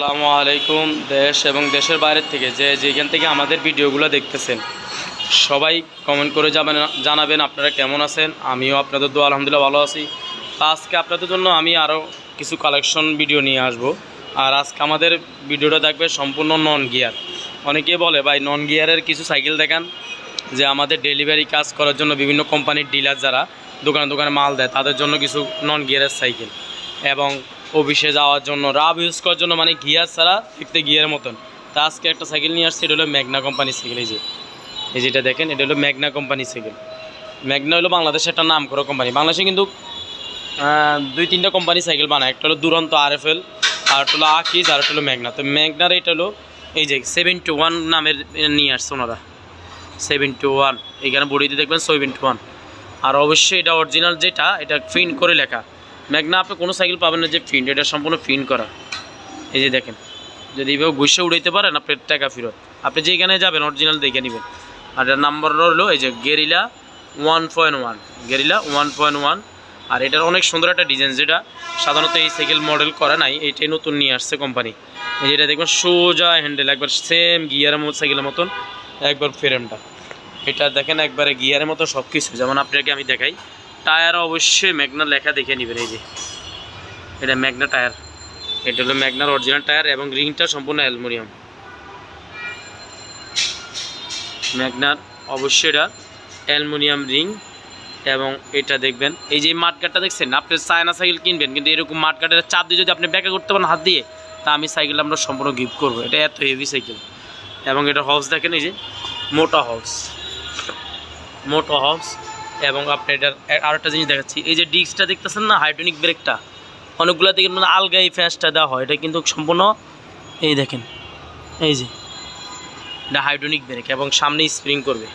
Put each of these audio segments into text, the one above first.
আসসালামু আলাইকুম দেশ এবং দেশের বাইরের থেকে যে যেখান থেকে আমাদের ভিডিওগুলো দেখতেছেন, সবাই কমেন্ট করে যাবেন জানাবেন আপনারা কেমন আছেন? আমিও আপনাদের দোয়া, আলহামদুলিল্লাহ ভালো আছি। আজকে আপনাদের জন্য আমি আরও কিছু কালেকশন ভিডিও নিয়ে আসব। আর আজকে আমাদের ভিডিওটা দেখবে সম্পূর্ণ নন গিয়ার অনেকেই বলে, ভাই নন গিয়ারের কিছু সাইকেল দেখান, যে আমাদের ডেলিভারি কাজ করার জন্য বিভিন্ন কোম্পানির ডিলার যারা দোকানে দোকানে মাল দেয়, তাদের জন্য কিছু নন গিয়ারের সাইকেল এবং অফিসে যাওয়ার জন্য, রাব ইউজ করার জন্য মানে গিয়ার ছাড়া দেখতে গিয়ার মতন। তা আজকে একটা সাইকেল নিয়ে আসছে, এটা হলো ম্যাগনা কোম্পানির সাইকেল এই যে। এই যেটা দেখেন, এটা হলো ম্যাগনা কোম্পানির সাইকেল ম্যাগনা হলো বাংলাদেশের একটা নাম করা কোম্পানি বাংলাদেশে কিন্তু দুই তিনটা কোম্পানি সাইকেল বানায়। একটা হলো দুরন্ত আর এফ এল আর হলো আকিজ আর একটা হলো ম্যাগনা তো ম্যাগনার এটা হলো, এই যে সেভেন টু ওয়ান নামের নিয়ে আসছে ওনারা। সেভেন টু ওয়ান এখানে বডিতে দেখবেন সেভেন টু ওয়ান আর অবশ্যই এটা অরিজিনাল যেটা, এটা প্রিন্ট করে লেখা। ম্যাগনা আপনি কোনো সাইকেল পাবেন না যে প্রিন্ট এটা সম্পূর্ণ প্রিন্ট করা। এই যে দেখেন, যদি এভাবে ঘুষে উড়াইতে পারেন আপনার টাকা ফেরত। আপনি যেখানে যাবেন অরিজিনাল দেখে নেবেন। আর এটার নাম্বার হলো এই যে gorilla one point one gorilla one point one আর এটার অনেক সুন্দর একটা ডিজাইন যেটা সাধারণত এই সাইকেল মডেল করা নাই, এইটাই নতুন নিয়ে আসছে কোম্পানি এই যেটা দেখবেন সোজা হ্যান্ডেল একবার সেম গিয়ারের মতো সাইকেলের মতন, একবার ফ্রেমটা এটা দেখেন, একবারে গিয়ারের মতো সব কিছু যেমন আপনাকে আমি দেখাই টায়ার অবশ্যই ম্যাগনা লেখা দেখে নেবেন এই যে। এটা ম্যাগনা টায়ার। এটা হলো ম্যাগনার অরিজিনাল টায়ার এবং রিংটা সম্পূর্ণ অ্যালুমিনিয়াম। ম্যাগনার অবশ্যই এটা অ্যালুমিনিয়াম রিং এবং এটা দেখবেন, এই যে মাঠগাটটা দেখছেন, আপনি চায়না সাইকেল কিনবেন, কিন্তু এরকম মাঠগাটের চাপ দিয়ে যদি আপনি ব্যাকা করতে পারেন হাত দিয়ে, তা আমি সাইকেল আমরা সম্পূর্ণ গিফট করব। এটা এত হেভি সাইকেল। এবং এটা হবস দেখেন এই যে, মোটা হবস মোটা হবস এবং আপনি এটার আর একটা জিনিস দেখাচ্ছি। এই যে ডিস্কটা দেখতেছেন না, হাইড্রোনিক ব্রেকটা? অনেকগুলো থেকে মানে আলগা এই ফ্যাসটা দেওয়া হয়। এটা কিন্তু সম্পূর্ণ এই দেখেন, এই যে। এটা হাইড্রোনিক ব্রেক এবং সামনে স্প্রিং করবে।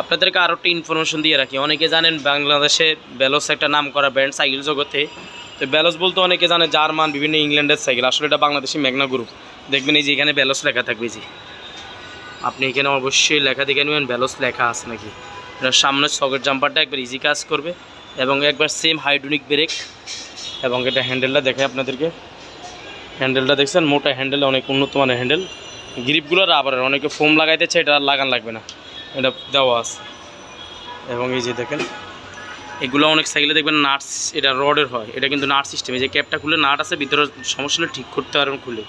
আপনাদেরকে আরও একটা ইনফরমেশন দিয়ে রাখি। অনেকে জানেন বাংলাদেশে বেলস একটা নাম করা ব্র্যান্ড সাইকেল জগতে। তো বেলস বলতে অনেকে জানে জার্মান, বিভিন্ন ইংল্যান্ডের সাইকেল। আসলে এটা বাংলাদেশি মেঘনা গ্রুপ দেখবেন এই যে এখানে বেলস লেখা থাকবে জি আপনি এখানে অবশ্যই লেখা দেখে নেবেন ব্যালোস লেখা আছে নাকি? এটার সামনে সকেট জাম্পারটা একবার ইজি কাজ করবে এবং একবার সেম হাইড্রোনিক ব্রেক এবং এটা হ্যান্ডেলটা দেখে আপনাদেরকে। হ্যান্ডেলটা দেখছেন? মোটা হ্যান্ডেল অনেক উন্নত মানের হ্যান্ডেল গ্রিপগুলো রাবারের অনেকে ফোম লাগাইতে চায়, এটা আর লাগান লাগবে না। এটা দেওয়া আছে। এবং এই যে দেখেন, এগুলো অনেক সাইকেলে দেখবেন নাটস এটা রডের হয়। এটা কিন্তু নাট সিস্টেম এই যে ক্যাপটা খুলে নাট আছে, ভিতরে সমস্যা ঠিক করতে পারবেন খুলে।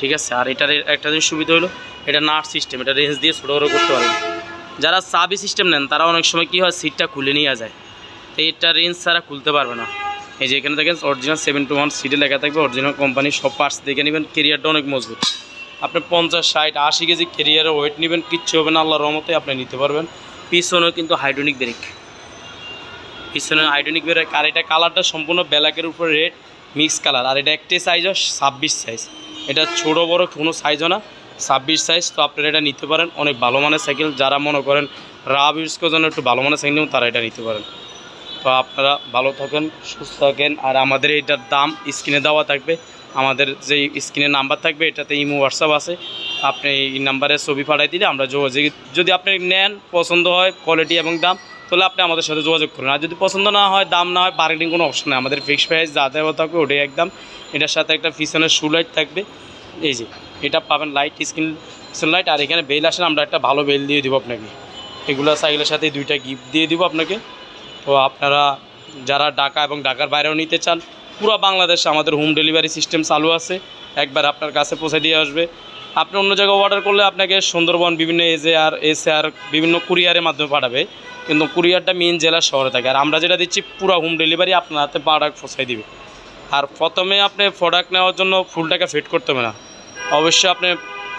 ঠিক আছে? আর এটার একটা জিনিস সুবিধা হলো, এটা নাট সিস্টেম এটা রেঞ্জ দিয়ে ছোটো করতে পারবেন। যারা সাবি সিস্টেম নেন, তারা অনেক সময় কী হয় সিটটা খুলে নিয়ে যায়। তো এটা রেঞ্জ ছাড়া খুলতে পারবে না। এই যে এখানে দেখেন অরিজিনাল সেভেন টু ওয়ান সিটে লেখা থাকবে অরিজিনাল কোম্পানির সব পার্টস দেখে নেবেন কেরিয়ারটা অনেক মজবুত। আপনি পঞ্চাশ, ষাট, আশি কেজি কেরিয়ারের ওয়েট নেবেন, কিচ্ছু হবে না আল্লাহ রহমতে আপনি নিতে পারবেন। পিছনেও কিন্তু হাইড্রোনিক ব্রেক পিছনে হাইড্রোনিক ব্রেক আর এটা কালারটা সম্পূর্ণ ব্ল্যাকের উপর রেড মিক্স কালার আর এটা একটাই সাইজ ছাব্বিশ সাইজ এটা ছোটো বড় কোনো সাইজও না। ছাব্বিশ সাইজ তো আপনারা এটা নিতে পারেন। অনেক ভালো মানের সাইকেল যারা মনে করেন রাব ইউজ করার জন্য একটু ভালো মানের সাইকেল নেবেন, তারা এটা নিতে পারেন। তো আপনারা ভালো থাকেন, সুস্থ থাকেন। আর আমাদের এটার দাম স্ক্রিনে দেওয়া থাকবে। আমাদের যে স্ক্রিনে নাম্বার থাকবে, এটাতে ইমো হোয়াটসঅ্যাপ আছে। আপনি এই নাম্বারে ছবি পাঠাই দিলে আমরা যোগাযোগ যদি আপনি নেন, পছন্দ হয় কোয়ালিটি এবং দাম, তাহলে আপনি আমাদের সাথে যোগাযোগ করুন। আর যদি পছন্দ না হয়, দাম না হয় বার্গেনিং কোনো অপশন নেই। আমাদের ফিক্সড প্রাইস যা দেওয়া থাকবে, ওটাই একদম। এটার সাথে একটা পিছনের শু লাইট থাকবে। এই যে। এটা পাবেন লাইট স্ক্রিন লাইট আর এখানে বেল আসেন আমরা একটা ভালো বেল দিয়ে দেবো আপনাকে। এগুলো সাইকেলের সাথে দুইটা গিফট দিয়ে দেবো আপনাকে। তো আপনারা যারা ঢাকা এবং ঢাকার বাইরেও নিতে চান, পুরো বাংলাদেশে আমাদের হোম ডেলিভারি সিস্টেম চালু আছে। একবার আপনার কাছে পৌঁছে দিয়ে আসবে। আপনি অন্য জায়গায় অর্ডার করলে আপনাকে সুন্দরবন বিভিন্ন এজে আর এসে আর বিভিন্ন কুরিয়ারের মাধ্যমে পাঠাবে। কিন্তু কুরিয়ারটা মেন জেলার শহরে থাকে। আর আমরা যেটা দিচ্ছি, পুরো হোম ডেলিভারি আপনার হাতে প্রোডাক্ট পৌঁছাই দিবে। আর প্রথমে আপনি প্রোডাক্ট নেওয়ার জন্য ফুল টাকা ফিট করতে হবে না। অবশ্যই আপনি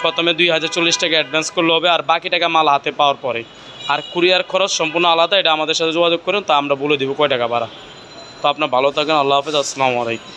প্রথমে দুই হাজার চল্লিশ টাকা অ্যাডভান্স করলে হবে, আর বাকি টাকা মাল হাতে পাওয়ার পরে। আর কুরিয়ার খরচ সম্পূর্ণ আলাদা, এটা আমাদের সাথে যোগাযোগ করুন, তা আমরা বলে দেবো কয় টাকা ভাড়া। তো আপনার ভালো থাকেন, আল্লাহ হাফেজ, আসসালামু আলাইকুম।